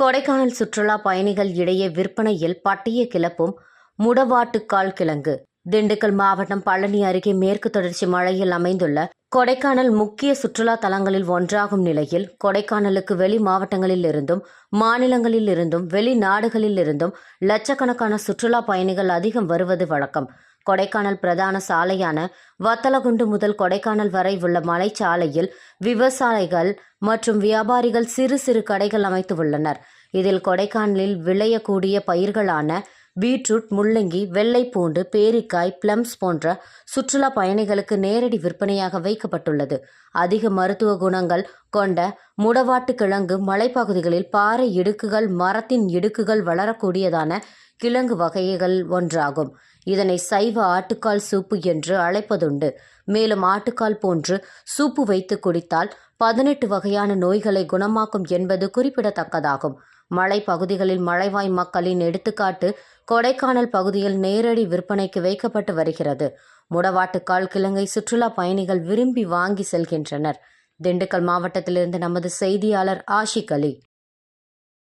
கொடைக்கானல் சுற்றுலா பயணிகள் இடையே விற்பனையில் பட்டிய கிளப்பும் முடவாட்டுக்கால் கிழங்கு. திண்டுக்கல் மாவட்டம் பழனி அருகே மேற்கு தொடர்ச்சி மலையில் அமைந்துள்ள கொடைக்கானல் முக்கிய சுற்றுலா தலங்களில் ஒன்றாகும் நிலையில் கொடைக்கானலுக்கு வெளி மாவட்டங்களில் இருந்தும் மாநிலங்களில் இருந்தும் வெளிநாடுகளில் இருந்தும் லட்சக்கணக்கான சுற்றுலா பயணிகள் அதிகம் வருவது வழக்கம். கொடைக்கானல் பிரதான சாலையான வத்தலகுண்டு முதல் கொடைக்கானல் வரை உள்ள மலைச்சாலையில் விவசாயிகள் மற்றும் வியாபாரிகள் சிறு சிறு கடைகள் அமைத்து உள்ளனர். இதில் கொடைக்கானலில் விளையக்கூடிய பயிர்களான பீட்ரூட் முள்ளங்கி வெள்ளைப்பூண்டு பேரிக்காய் பிளம்ஸ் போன்ற சுற்றுலா பயணிகளுக்கு நேரடி விற்பனையாக வைக்கப்பட்டுள்ளது. அதிக மருத்துவ குணங்கள் கொண்ட முடவாட்டு கிழங்கு மலைப்பகுதிகளில் பாறை இடுக்குகள் மரத்தின் இடுக்குகள் வளரக்கூடியதான கிழங்கு வகைகள் ஒன்றாகும். இதனை சைவ ஆட்டுக்கால் சூப்பு என்று அழைப்பதுண்டு. மேலும் ஆட்டுக்கால் போன்று சூப்பு வைத்து குடித்தால் பதினெட்டு வகையான நோய்களை குணமாக்கும் என்பது குறிப்பிடத்தக்கதாகும். மலைப்பகுதிகளில் மலைவாய் மக்களின் எடுத்துக்காட்டு கொடைக்கானல் பகுதியில் நேரடி விற்பனைக்கு வைக்கப்பட்டு வருகிறது. முடவாட்டுக்கால் கிழங்கை சுற்றுலா பயணிகள் விரும்பி வாங்கி செல்கின்றனர். திண்டுக்கல் மாவட்டத்திலிருந்து நமது செய்தியாளர் ஆஷிக் அலி.